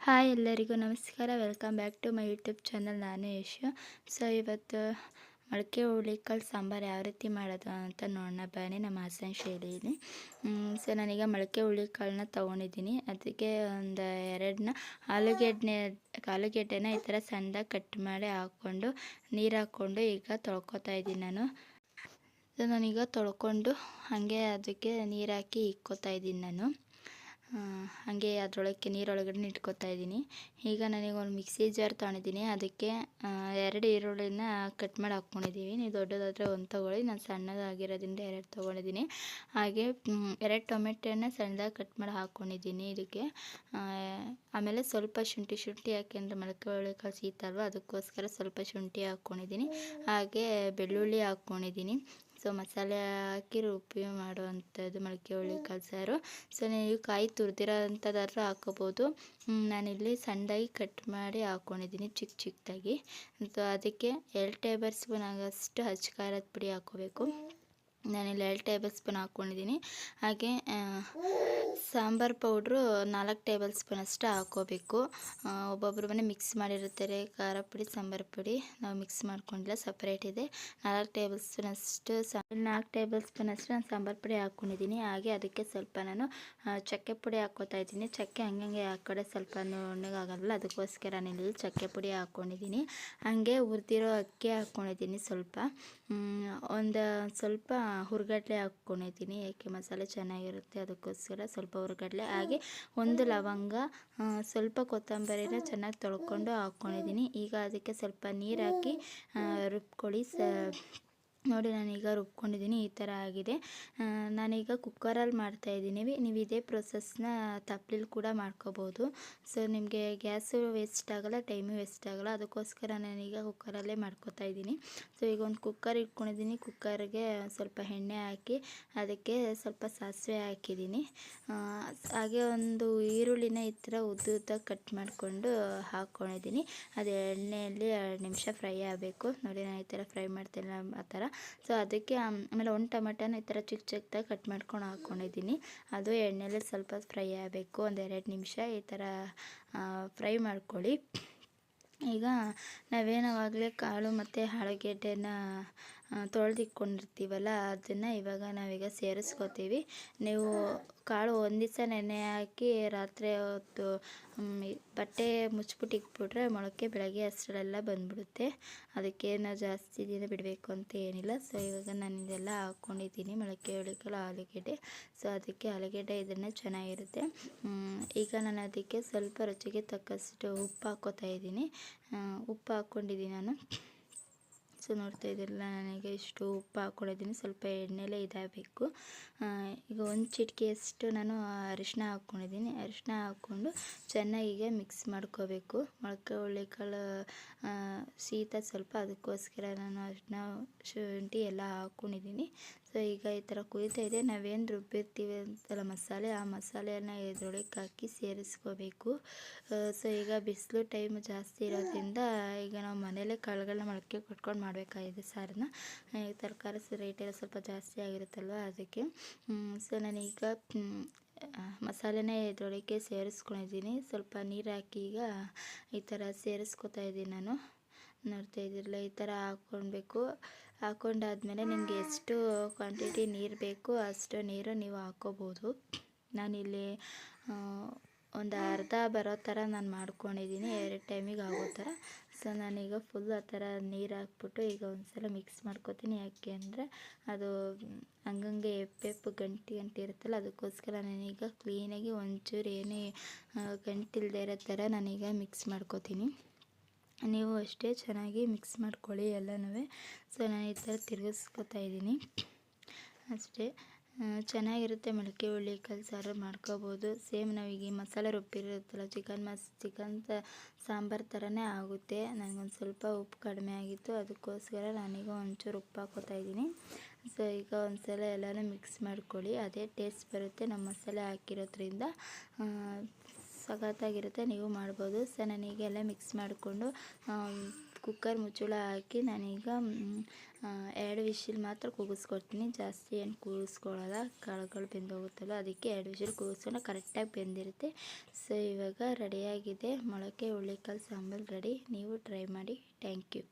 Hi ಎಲ್ಲರಿಗೂ ನಮಸ್ಕಾರ. Welcome back to my YouTube channel ನಾನು ಯಶು ಸೊ ಇವತ್ತು ಮೊಳಕೆ ಹುಳಿಕಾಳು ಸಾಂಬಾರು ಯಾವ ರೀತಿ ಮಾಡೋದು ಅಂತ ನೋಡೋಣ. ಬನ್ನಿ, ನಮ್ಮ ಹಾಸನ ಶೈಲಿಯಲ್ಲಿ. ಸೊ ನಾನೀಗ ಮೊಳಕೆ ಹುಳಿಕಾಳನ್ನ ತೊಗೊಂಡಿದ್ದೀನಿ. ಅದಕ್ಕೆ ಒಂದು ಎರಡನ್ನ ಆಲೂಗೆಡ್ಡೆ, ಆಲೂಗೆಡ್ಡೆನ ಈ ಥರ ಸಣ್ಣದಾಗಿ ಕಟ್ ಮಾಡಿ ಹಾಕ್ಕೊಂಡು ನೀರು ಹಾಕ್ಕೊಂಡು ಈಗ ತೊಳ್ಕೊತಾ ಇದ್ದೀನಿ ನಾನು. ಸೊ ನಾನೀಗ ತೊಳ್ಕೊಂಡು ಹಾಗೆ ಅದಕ್ಕೆ ನೀರು ಹಾಕಿ ಇಕ್ಕೋತಾ ಇದ್ದೀನಿ ನಾನು. ಹಾಗೆ ಅದರೊಳಕ್ಕೆ ನೀರೊಳಗಡೆ ಇಟ್ಕೊತಾ ಇದ್ದೀನಿ. ಈಗ ನನಗೆ ಒಂದು ಮಿಕ್ಸಿ ಜಾರ್ ತೊಗೊಂಡಿದ್ದೀನಿ. ಅದಕ್ಕೆ ಎರಡು ಈರುಳ್ಳಿನ ಕಟ್ ಮಾಡಿ ಹಾಕ್ಕೊಂಡಿದ್ದೀವಿ ನೀವು ದೊಡ್ಡದಾದರೆ ಒಂದು ತೊಗೊಳ್ಳಿ. ನಾನು ಸಣ್ಣದಾಗಿರೋದ್ರಿಂದ ಎರಡು ತೊಗೊಂಡಿದ್ದೀನಿ. ಹಾಗೆ ಎರಡು ಟೊಮೆಟೊನ ಸಣ್ಣದಾಗಿ ಕಟ್ ಮಾಡಿ ಹಾಕ್ಕೊಂಡಿದ್ದೀನಿ ಇದಕ್ಕೆ. ಆಮೇಲೆ ಸ್ವಲ್ಪ ಶುಂಠಿ ಶುಂಠಿ ಯಾಕೆಂದರೆ ಮೊಳಕೆ ಹುಳಿಕಾಳು ಸೀತಲ್ವ ಅದಕ್ಕೋಸ್ಕರ ಸ್ವಲ್ಪ ಶುಂಠಿ ಹಾಕ್ಕೊಂಡಿದ್ದೀನಿ. ಹಾಗೆ ಬೆಳ್ಳುಳ್ಳಿ ಹಾಕ್ಕೊಂಡಿದ್ದೀನಿ. ಸೊ ಮಸಾಲೆ ಹಾಕಿ ರುಬ್ಬಿ ಮಾಡುವಂಥದ್ದು ಮೊಳಕೆ ಹುಳಿ ಸಾರು ಸೊ ನೀವು ಕಾಯಿ ತುರಿದಿರೋಂಥದ್ದಾದ್ರೂ ಹಾಕೋಬೋದು. ನಾನಿಲ್ಲಿ ಸಣ್ಣದಾಗಿ ಕಟ್ ಮಾಡಿ ಹಾಕ್ಕೊಂಡಿದ್ದೀನಿ ಚಿಕ್ಕ ಚಿಕ್ಕದಾಗಿ ಸೊ ಅದಕ್ಕೆ ಎರಡು ಟೇಬಲ್ ಸ್ಪೂನ್ ಆಗೋಷ್ಟು ಹಚ್ಚ ಖಾರದ ಪುಡಿ ಹಾಕ್ಕೋಬೇಕು ನಾನಿಲ್ಲಿ ಎರಡು ಟೇಬಲ್ ಸ್ಪೂನ್ ಹಾಕ್ಕೊಂಡಿದ್ದೀನಿ ಹಾಗೆ ಸಾಂಬಾರು ಪೌಡ್ರು ನಾಲ್ಕು ಟೇಬಲ್ ಸ್ಪೂನ್ ಅಷ್ಟು ಹಾಕೋಬೇಕು. ಒಬ್ಬೊಬ್ಬರು ಮನೆ ಮಿಕ್ಸ್ ಮಾಡಿರುತ್ತಾರೆ ಖಾರ ಪುಡಿ, ಸಾಂಬಾರು ಪುಡಿ. ನಾವು ಮಿಕ್ಸ್ ಮಾಡ್ಕೊಂಡಿಲ್ಲ ಸಪ್ರೇಟ್ ಇದೆ. ನಾಲ್ಕು ಟೇಬಲ್ ಸ್ಪೂನ್ ಅಷ್ಟು ನಾಲ್ಕು ಟೇಬಲ್ ಸ್ಪೂನ್ ಅಷ್ಟು ನಾನು ಸಾಂಬಾರು ಪುಡಿ ಹಾಕ್ಕೊಂಡಿದ್ದೀನಿ ಹಾಗೆ ಅದಕ್ಕೆ ಸ್ವಲ್ಪ ನಾನು ಚಕ್ಕೆ ಪುಡಿ ಹಾಕೋತಾ ಇದ್ದೀನಿ. ಚಕ್ಕೆ ಹಂಗಂಗೆ ಕಡೆ ಸ್ವಲ್ಪ ನುಣ್ಣಗಾಗಲ್ಲ ಅದಕ್ಕೋಸ್ಕರ ನಾನು ಚಕ್ಕೆ ಪುಡಿ ಹಾಕ್ಕೊಂಡಿದ್ದೀನಿ ಹಾಗೆ ಹುರಿದಿರೋ ಅಕ್ಕಿ ಹಾಕ್ಕೊಂಡಿದ್ದೀನಿ ಸ್ವಲ್ಪ. ಒಂದು ಸ್ವಲ್ಪ ಹುರ್ಗಡ್ಲೆ ಹಾಕ್ಕೊಂಡಿದ್ದೀನಿ ಏಕೆ ಮಸಾಲೆ ಚೆನ್ನಾಗಿರುತ್ತೆ, ಅದಕ್ಕೋಸ್ಕರ ಸ್ವಲ್ಪ ಹುರ್ಗಡ್ಲೆ ಹಾಗೆ ಒಂದು ಲವಂಗ ಸ್ವಲ್ಪ ಕೊತ್ತಂಬರಿನ ಚೆನ್ನಾಗಿ ತೊಳ್ಕೊಂಡು ಹಾಕ್ಕೊಂಡಿದ್ದೀನಿ ಈಗ ಅದಕ್ಕೆ ಸ್ವಲ್ಪ ನೀರು ಹಾಕಿ ರುಬ್ಕೊಳ್ಳಿ ಸ ನೋಡಿ, ನಾನೀಗ ರುಬ್ಕೊಂಡಿದ್ದೀನಿ. ಈ ಥರ ಆಗಿದೆ. ನಾನೀಗ ಕುಕ್ಕರಲ್ಲಿ ಮಾಡ್ತಾಯಿದ್ದೀನಿ. ನೀವು ಇದೇ ಪ್ರೊಸೆಸ್ನ ತಪ್ಪಲಿಲ್ಲಿ ಕೂಡ ಮಾಡ್ಕೋಬೋದು. ಸೊ, ನಿಮಗೆ ಗ್ಯಾಸು ವೇಸ್ಟ್ ಆಗೋಲ್ಲ, ಟೈಮು ವೇಸ್ಟ್ ಆಗೋಲ್ಲ. ಅದಕ್ಕೋಸ್ಕರ ನಾನೀಗ ಕುಕ್ಕರಲ್ಲೇ ಮಾಡ್ಕೋತಾ ಇದ್ದೀನಿ ಸೊ, ಈಗ ಒಂದು ಕುಕ್ಕರ್ ಇಟ್ಕೊಂಡಿದ್ದೀನಿ. ಕುಕ್ಕರ್ಗೆ ಸ್ವಲ್ಪ ಎಣ್ಣೆ ಹಾಕಿ, ಅದಕ್ಕೆ ಸ್ವಲ್ಪ ಸಾಸಿವೆ ಹಾಕಿದ್ದೀನಿ. ಹಾಗೆ ಒಂದು ಈರುಳ್ಳಿನ ಈ ಥರ ಉದ್ದ ಉದ್ದ ಕಟ್ ಮಾಡಿಕೊಂಡು ಹಾಕ್ಕೊಂಡಿದ್ದೀನಿ. ಅದು ಎಣ್ಣೆಯಲ್ಲಿ ಎರಡು ನಿಮಿಷ ಫ್ರೈ ಆಗಬೇಕು. ನೋಡಿ, ನಾನು ಈ ಥರ ಫ್ರೈ ಮಾಡ್ತೀನಿ ಆ ಥರ. ಸೊ ಅದಕ್ಕೆ ಆಮೇಲೆ ಒಂದು ಟೊಮೆಟೊನ ಈ ಥರ ಚಿಕ್ಕ ಚಿಕ್ಕದಾಗಿ ಕಟ್ ಮಾಡ್ಕೊಂಡು ಹಾಕ್ಕೊಂಡಿದ್ದೀನಿ ಅದು ಎಣ್ಣೆಲಿ ಸ್ವಲ್ಪ ಫ್ರೈ ಆಗಬೇಕು, ಒಂದು ಎರಡು ನಿಮಿಷ ಈ ಥರ ಫ್ರೈ ಮಾಡ್ಕೊಳ್ಳಿ. ಈಗ ನಾವೇನಾವಾಗಲೇ ಕಾಳು ಮತ್ತು ಆಳುಗೆಡ್ಡೆನ ತೊಳೆದಿಟ್ಕೊಂಡಿರ್ತೀವಲ್ಲ, ಅದನ್ನು ಇವಾಗ ನಾವೀಗ ಸೇರಿಸ್ಕೋತೀವಿ. ನೀವು ಕಾಳು ಒಂದು ದಿವಸ ನೆನೆ ಹಾಕಿ ರಾತ್ರಿ ಹೊತ್ತು ಬಟ್ಟೆ ಮುಚ್ಚಿಬಿಟ್ಟು ಇಟ್ಬಿಟ್ರೆ ಮೊಳಕೆ ಬೆಳಗ್ಗೆ ಅಷ್ಟರಲ್ಲೆಲ್ಲ ಬಂದ್ಬಿಡುತ್ತೆ. ಅದಕ್ಕೇನು ಜಾಸ್ತಿ ದಿನ ಬಿಡಬೇಕು ಅಂತ ಏನಿಲ್ಲ. ಸೊ ಇವಾಗ ನಾನು ಇದೆಲ್ಲ ಹಾಕ್ಕೊಂಡಿದ್ದೀನಿ ಮೊಳಕೆ ಹುಳಿಕಾಳು ಆಲೂಗೆಡ್ಡೆ. ಸೊ ಅದಕ್ಕೆ ಆಲೂಗೆಡ್ಡೆ ಇದನ್ನು ಚೆನ್ನಾಗಿರುತ್ತೆ. ಈಗ ನಾನು ಅದಕ್ಕೆ ಸ್ವಲ್ಪ ರುಚಿಗೆ ತಕ್ಕಷ್ಟು ಉಪ್ಪು ಹಾಕ್ಕೋತಾ ಇದ್ದೀನಿ. ಉಪ್ಪು ಹಾಕ್ಕೊಂಡಿದ್ದೀನಿ ನಾನು. ಸೊ ನೋಡ್ತಾ ಇದ್ದೀರಲ್ಲ, ನನಗೆ ಇಷ್ಟು ಉಪ್ಪು ಹಾಕ್ಕೊಂಡಿದ್ದೀನಿ ಸ್ವಲ್ಪ ಎಣ್ಣೆಲೇ ಇದಾಗಬೇಕು. ಈಗ ಒಂದು ಚಿಟಿಕೆಯಷ್ಟು ನಾನು ಅರಿಶಿನ ಹಾಕ್ಕೊಂಡಿದ್ದೀನಿ. ಅರಿಶಿನ ಹಾಕ್ಕೊಂಡು ಚೆನ್ನಾಗಿ ಮಿಕ್ಸ್ ಮಾಡ್ಕೋಬೇಕು. ಮೊಳಕೆ ಹುಳ್ಳಿಕಾಳು ಶೀತ ಸ್ವಲ್ಪ ಅದಕ್ಕೋಸ್ಕರ ನಾನು ಅರಿಶಿನ ಶುಂಠಿ ಎಲ್ಲ ಹಾಕ್ಕೊಂಡಿದ್ದೀನಿ. ಸೊ ಈಗ ಈ ಥರ ಕುದೀತಾ ಇದೆ. ನಾವೇನು ರುಬ್ಬಿರ್ತೀವಿ ಅಂತಲ್ಲ ಮಸಾಲೆ, ಆ ಮಸಾಲೆಯನ್ನು ಇದ್ರೊಳಗೆ ಹಾಕಿ ಸೇರಿಸ್ಕೋಬೇಕು. ಸೊ ಈಗ ಬಿಸಿಲು ಟೈಮ್ ಜಾಸ್ತಿ ಇರೋದ್ರಿಂದ ಈಗ ನಾವು ಮನೇಲೇ ಕಾಳುಗಳನ್ನ ಮೊಳಕೆ ಕೊಟ್ಕೊಂಡು ಮಾಡಬೇಕಾಗಿದೆ ಸಾರನ್ನ ತರಕಾರಿ ರೇಟ್ ಸ್ವಲ್ಪ ಜಾಸ್ತಿ ಆಗಿರುತ್ತಲ್ವ ಅದಕ್ಕೆ. ಸೊ ನಾನೀಗ ಮಸಾಲೆನೇ ಇದರೊಳಗೆ ಸೇರಿಸ್ಕೊಂಡಿದ್ದೀನಿ. ಸ್ವಲ್ಪ ನೀರು ಹಾಕಿ ಈಗ ಈ ಥರ ಸೇರಿಸ್ಕೊತಾ ಇದ್ದೀನಿ ನಾನು. ನೋಡ್ತಾ ಇದ್ದಿರಲ್ಲ, ಈ ಥರ ಹಾಕ್ಕೊಳ್ಬೇಕು. ಹಾಕ್ಕೊಂಡಾದ್ಮೇಲೆ ನಿಮಗೆ ಎಷ್ಟು ಕ್ವಾಂಟಿಟಿ ನೀರು ಬೇಕು ಅಷ್ಟು ನೀರು ನೀವು ಹಾಕ್ಕೋಬೋದು. ನಾನಿಲ್ಲಿ ಒಂದು ಅರ್ಧ ಬರೋ ಥರ ನಾನು ಮಾಡ್ಕೊಂಡಿದ್ದೀನಿ ಎರಡು ಟೈಮಿಗೆ ಆಗೋ ಥರ ಸೊ ನಾನೀಗ ಫುಲ್ ಆ ಥರ ನೀರು ಹಾಕ್ಬಿಟ್ಟು ಈಗ ಒಂದು ಸಲ ಮಿಕ್ಸ್ ಮಾಡ್ಕೊತೀನಿ. ಯಾಕೆ ಅಂದರೆ ಅದು ಹಂಗಂಗೆ ಎಪ್ಪೆಪ್ಪು ಗಂಟಿ ಗಂಟು ಇರುತ್ತಲ್ಲ, ಅದಕ್ಕೋಸ್ಕರ ನಾನೀಗ ಕ್ಲೀನಾಗಿ ಒಂಚೂರು ಏನೇ ಗಂಟಿಲ್ಲದೆ ಇರೋ ಥರ ನಾನೀಗ ಮಿಕ್ಸ್ ಮಾಡ್ಕೊತೀನಿ. ನೀವು ಅಷ್ಟೇ ಚೆನ್ನಾಗಿ ಮಿಕ್ಸ್ ಮಾಡ್ಕೊಳ್ಳಿ ಎಲ್ಲನೂ ಸೊ ನಾನು ಈ ಥರ ತಿರುಗಿಸ್ಕೊತಾ ಇದ್ದೀನಿ ಅಷ್ಟೇ. ಚೆನ್ನಾಗಿರುತ್ತೆ ಮೊಳಕೆ ಹುಳ್ಳಿಕಾಳು ಸಾರು ಮಾಡ್ಕೋಬೋದು. ಸೇಮ್ ನಾವೀಗ ಮಸಾಲೆ ರುಬ್ಬಿರುತ್ತಲ್ಲ ಚಿಕನ್ ಮಸ್, ಚಿಕನ್ ಸಾಂಬಾರು ಥರನೇ ಆಗುತ್ತೆ. ನನಗೊಂದು ಸ್ವಲ್ಪ ಉಪ್ಪು ಕಡಿಮೆ ಆಗಿತ್ತು. ಅದಕ್ಕೋಸ್ಕರ ನಾನೀಗ ಒಂಚೂರು ಉಪ್ಪು ಹಾಕೋತಾ ಇದ್ದೀನಿ. ಸೊ ಈಗ ಒಂದು ಸಲ ಎಲ್ಲನೂ ಮಿಕ್ಸ್ ಮಾಡ್ಕೊಳ್ಳಿ. ಅದೇ ಟೇಸ್ಟ್ ಬರುತ್ತೆ ನಮ್ಮ ಮಸಾಲೆ ಹಾಕಿರೋದ್ರಿಂದ. ಸಖತ್ತಾಗಿರುತ್ತೆ. ನೀವು ಮಾಡ್ಬೋದು. ಸೊ ನಾನೀಗೆಲ್ಲ ಮಿಕ್ಸ್ ಮಾಡಿಕೊಂಡು ಕುಕ್ಕರ್ ಮುಚ್ಚಳ ಹಾಕಿ ನಾನೀಗ ಎರಡು ವಿಶಿಲ್ ಮಾತ್ರ ಕೂಗಿಸ್ಕೊಡ್ತೀನಿ. ಜಾಸ್ತಿ ಏನು ಕೂಗಿಸ್ಕೊಳ್ಳಲ್ಲ ಕಾಳುಗಳು ಬೆಂದೋಗುತ್ತಲ್ಲ ಅದಕ್ಕೆ ಎರಡು ವಿಶಿಲ್ ಕೂಗಿಸ್ಕೊಂಡು ಕರೆಕ್ಟಾಗಿ ಬೆಂದಿರುತ್ತೆ. ಸೊ ಇವಾಗ ರೆಡಿಯಾಗಿದೆ ಮೊಳಕೆ ಹುಳ್ಳಿಕಾಳು ಸಾಂಬಾರು ರೆಡಿ ನೀವು ಟ್ರೈ ಮಾಡಿ. Thank you